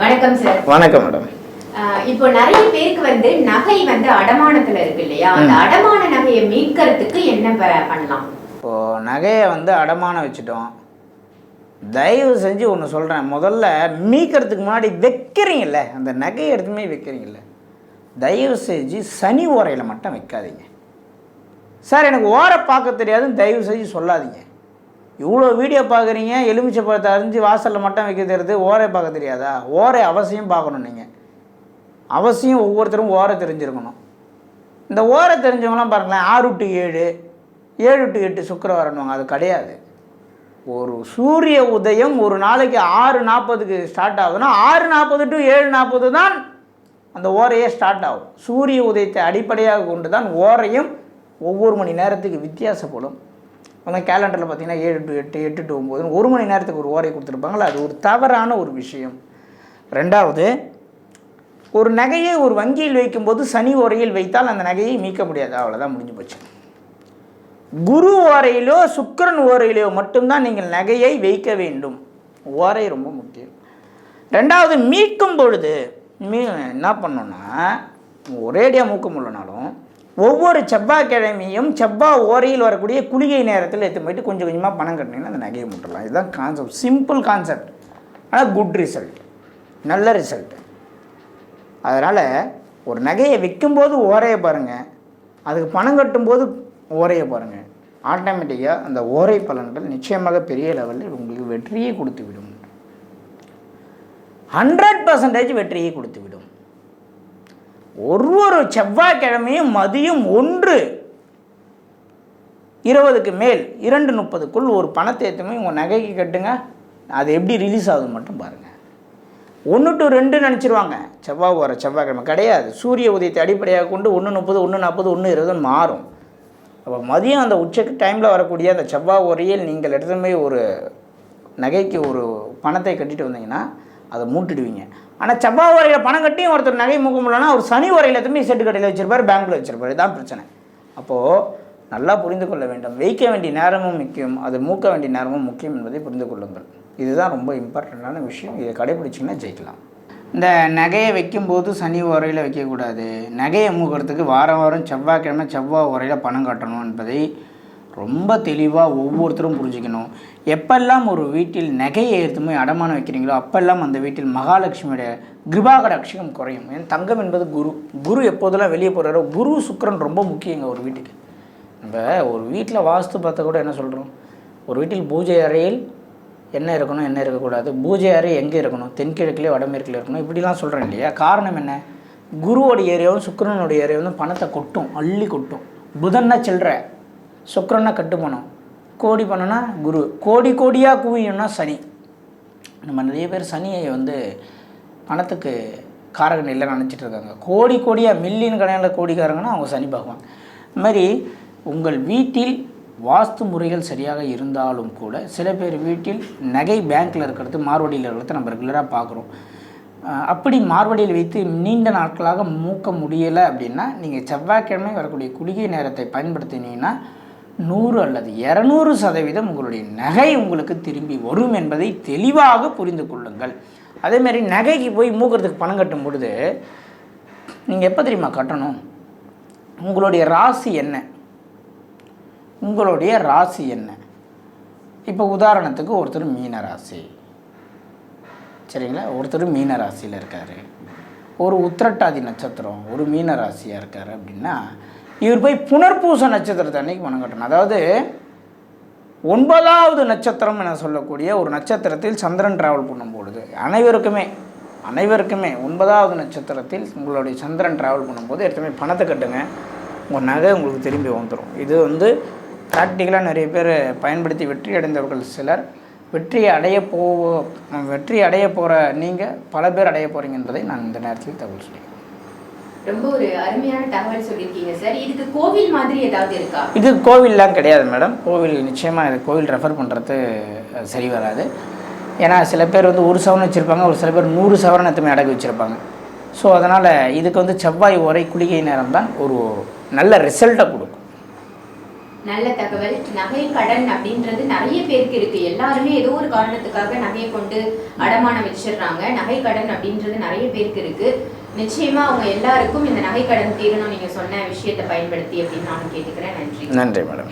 வணக்கம் சார் வணக்கம் மேடம் இப்போ நிறைய பேருக்கு வந்து நகை வந்து அடமானத்துல இருக்கு இல்லையா? அந்த அடமான நகையை மீட்கிறதுக்கு என்ன பண்ணலாம்? இப்போது நகையை வந்து அடமானம் வச்சுட்டோம். தயவு செஞ்சு ஒன்று சொல்கிறேன் முதல்ல மீக்கிறதுக்கு முன்னாடி வைக்கிறீங்கல்ல அந்த நகையை எடுத்துமே வைக்கிறீங்கல்ல தயவு செஞ்சு சனி ஓரையில் மட்டும் வைக்காதீங்க. சார் எனக்கு ஓரை பார்க்க தெரியாதுன்னு தயவு செஞ்சு சொல்லாதீங்க. இவ்வளோ வீடியோ பார்க்குறீங்க எலுமிச்சை பழத்தை அரிஞ்சு வாசலில் மட்டும் வைக்க தெரியுது ஓரை பார்க்க தெரியாதா? ஓரை அவசியம் பார்க்கணும் நீங்கள் அவசியம் ஒவ்வொருத்தரும் ஓரை தெரிஞ்சிருக்கணும். இந்த ஓரை தெரிஞ்சவங்களாம் பாருங்களேன் ஆறு டு ஏழு ஏழு டு எட்டு சுக்கரவாரன்வாங்க அது கிடையாது. ஒரு சூரிய உதயம் ஒரு நாளைக்கு ஆறு நாற்பதுக்கு ஸ்டார்ட் ஆகுதுன்னா ஆறு நாற்பது டு ஏழு நாற்பது தான் அந்த ஓரையே ஸ்டார்ட் ஆகும். சூரிய உதயத்தை அடிப்படையாக கொண்டு தான் ஓரையும் ஒவ்வொரு மணி நேரத்துக்கு வித்தியாசப்படும். அந்த கேலண்டரில் பார்த்தீங்கன்னா ஏழு டு எட்டு எட்டு டு ஒம்பது ஒரு மணி நேரத்துக்கு ஒரு ஓரை கொடுத்துருப்பாங்களா? அது ஒரு தவறான ஒரு விஷயம். ரெண்டாவது ஒரு நகையை ஒரு வங்கியில் வைக்கும்போது சனி ஓரையில் வைத்தால் அந்த நகையை மீட்க முடியாது. அவ்வளோதான் முடிஞ்சு போச்சு. குரு ஓரையிலோ சுக்கிரன் ஓரையிலோ மட்டும்தான் நீங்கள் நகையை வைக்க வேண்டும். ஓரை ரொம்ப முக்கியம். ரெண்டாவது மீட்கும் பொழுது மீ என்ன பண்ணோன்னா ஒரேடியாக மூக்க முடியலனாலும் ஒவ்வொரு செவ்வாய்க்கிழமையும் செவ்வாய் ஓரையில் வரக்கூடிய குளிகை நேரத்தில் எடுத்து போயிட்டு கொஞ்சம் கொஞ்சமாக பணம் கட்டினீங்கன்னா அந்த நகையை முட்டலாம். இதுதான் கான்செப்ட் சிம்பிள் கான்செப்ட் ஆனால் குட் ரிசல்ட் நல்ல ரிசல்ட் அதனால் ஒரு நகையை விற்கும்போது ஓரையை பாருங்கள் அதுக்கு பணம் கட்டும்போது ஓரையை பாருங்கள் ஆட்டோமேட்டிக்காக அந்த ஓரை பலன்கள் நிச்சயமாக பெரிய லெவலில் உங்களுக்கு வெற்றியை கொடுத்து விடும் ஹண்ட்ரட் பர்சன்டேஜ் வெற்றியை கொடுத்து விடும் ஒரு ஒரு செவ்வாய்க்கிழமையும் மதியம் ஒன்று. இருபதுக்கு மேல் இரண்டு முப்பதுக்குள் ஒரு பணத்தை எடுத்துமே உங்கள் நகைக்கு கட்டுங்க. அது எப்படி ரிலீஸ் ஆகுது மட்டும் பாருங்கள் ஒன்று டு ரெண்டு நினச்சிருவாங்க. செவ்வாய் வர செவ்வாய்க்கிழமை கிடையாது. சூரிய உதயத்தை அடிப்படையாக கொண்டு ஒன்று முப்பது ஒன்று நாற்பது ஒன்று இருபதுன்னு மாறும். அப்போ மதியம் அந்த உச்சக்கு டைமில் வரக்கூடிய அந்த செவ்வாய் உரையில் நீங்கள் எடுத்துமே ஒரு நகைக்கு ஒரு பணத்தை கட்டிட்டு வந்தீங்கன்னா அதை மூட்டிடுவீங்க. ஆனால் செவ்வாய் உரையில் பணம் கட்டியும் ஒருத்தர் நகை முக முடியலன்னா ஒரு சனி உரையில் திரும்பி செட்டு கடையில் வச்சிருப்பார் பேங்க்கில் வச்சிருப்பார். இதுதான் பிரச்சனை. அப்போது நல்லா புரிந்து கொள்ள வேண்டும். வைக்க வேண்டிய நேரமும் முக்கியம். அது மூக்க வேண்டிய நேரமும் முக்கியம் என்பதை புரிந்து கொள்ளுங்கள். இதுதான் ரொம்ப இம்பார்ட்டண்ட்டான விஷயம். இதை கடைபிடிச்சிங்கன்னா ஜெயிக்கலாம். இந்த நகையை வைக்கும்போது சனி உரையில் வைக்கக்கூடாது. நகையை மூக்கிறதுக்கு வாரம் வாரம் செவ்வாய்க்கிழமை செவ்வாய் உரையில் பணம் கட்டணும் என்பதை ரொம்ப தெளிவாக ஒவ்வொருத்தரும் புரிஞ்சுக்கணும். எப்பெல்லாம் ஒரு வீட்டில் நகையை எடுத்து அடமானம் வைக்கிறீங்களோ அப்பெல்லாம் அந்த வீட்டில் மகாலட்சுமியோட கிருபாகடாட்சியம் குறையும். ஏன்? தங்கம் என்பது குரு. குரு எப்போதெல்லாம் வெளியே போகிறாரோ குரு சுக்கரன் ரொம்ப முக்கியங்க ஒரு வீட்டுக்கு. நம்ம ஒரு வீட்டில் வாஸ்து பார்த்தா கூட என்ன சொல்கிறோம் ஒரு வீட்டில் பூஜை அறையில் என்ன இருக்கணும் என்ன இருக்கக்கூடாது? பூஜை அறை எங்கே இருக்கணும்? தென்கிழக்கிலே வடமேற்குல இருக்கணும்? இப்படிலாம் சொல்கிறேன் இல்லையா? காரணம் என்ன? குருவோட ஏரியாவும் சுக்கிரனோட ஏரியாவும் பணத்தை கொட்டும் அள்ளி கொட்டும். புதன்னா செல்கிற சுக்கரன்னா கட்டுப்பணம் கோடி பணம்னா குரு. கோடி கோடியாக குவியணும்னா சனி. நம்ம நிறைய பேர் சனியை வந்து பணத்துக்கு காரகன் இல்லைன்னு நினச்சிட்டு இருக்காங்க. கோடி கோடியாக மில்லியன் கணக்கில் கோடிக்காரங்கன்னா அவங்க சனி பகவான். இது மாதிரி உங்கள் வீட்டில் வாஸ்து முறைகள் சரியாக இருந்தாலும் கூட சில பேர் வீட்டில் நகை பேங்க்கில் இருக்கிறது மார்வடியில் இருக்கிறது நம்ம ரெகுலராக பார்க்குறோம். அப்படி மார்வடியில் வைத்து நீண்ட நாட்களாக மூக்க முடியலை அப்படின்னா நீங்கள் செவ்வாய்க்கிழமை வரக்கூடிய குளிகை நேரத்தை பயன்படுத்தினீங்கன்னா நூறு அல்லது இரநூறு சதவீதம் உங்களுடைய நகை உங்களுக்கு திரும்பி வரும் என்பதை தெளிவாக புரிந்து கொள்ளுங்கள். அதேமாரி நகைக்கு போய் மூக்கிறதுக்கு பணம் கட்டும் பொழுது நீங்கள் எப்போ தெரியுமா கட்டணும்? உங்களுடைய ராசி என்ன? உங்களுடைய ராசி என்ன? இப்போ உதாரணத்துக்கு ஒருத்தர் மீன ராசி. சரிங்களா? ஒருத்தர் மீன ராசியில் இருக்கார். ஒரு உத்திரட்டாதி நட்சத்திரம் ஒரு மீன ராசியாக இருக்கார் அப்படின்னா இவர் போய் புனர்பூச நட்சத்திரத்தை அன்னைக்கு மனம் கட்டணும். அதாவது ஒன்பதாவது நட்சத்திரம் என சொல்லக்கூடிய ஒரு நட்சத்திரத்தில் சந்திரன் ட்ராவல் பண்ணும் பொழுது அனைவருக்குமே அனைவருக்குமே ஒன்பதாவது நட்சத்திரத்தில் உங்களுடைய சந்திரன் ட்ராவல் பண்ணும்போது எடுத்துமே பணத்தை கட்டுங்க. உங்கள் நகை உங்களுக்கு திரும்பி வந்துடும் இது வந்து ப்ராக்டிக்கலாக நிறைய பேர் பயன்படுத்தி வெற்றி அடைந்தவர்கள் சிலர். வெற்றி அடைய போ வெற்றி அடைய போகிற நீங்கள் பல பேர் அடைய போகிறீங்க என்பதை நான் இந்த நேரத்தில் தகவல் சொல்லிக்கிறேன் ரொம்ப ஒரு அருமையான தகவல் சொல்லியிருக்கீங்க சார் இதுக்கு கோவில் மாதிரி ஏதாவது இருக்கா? இது கோவில்லாம் கிடையாது மேடம் கோவில் நிச்சயமாக இது கோவில் ரெஃபர் பண்ணுறது சரி வராது. ஏன்னா சில பேர் வந்து ஒரு சவரன் வச்சுருப்பாங்க ஒரு சில பேர் நூறு சவரன் எத்தனை அடகு வச்சுருப்பாங்க. ஸோ அதனால் இதுக்கு வந்து செவ்வாய் உரை குளிகை நேரம் தான் ஒரு நல்ல ரிசல்ட்டை கொடுக்கும். நல்ல தகவல் நகை கடன் அப்படின்றது நிறைய பேருக்கு இருக்கு. எல்லாருமே ஏதோ ஒரு காரணத்துக்காக நகையை கொண்டு அடமானம் வச்சிடுறாங்க. நகை கடன் அப்படின்றது நிறைய பேருக்கு இருக்கு. நிச்சயமா அவங்க எல்லாருக்கும் இந்த நகை கடன் தீரணும் நீங்க சொன்ன விஷயத்தை பயன்படுத்தி அப்படின்னு நான் கேட்டுக்கிறேன். நன்றி. நன்றி மேடம்.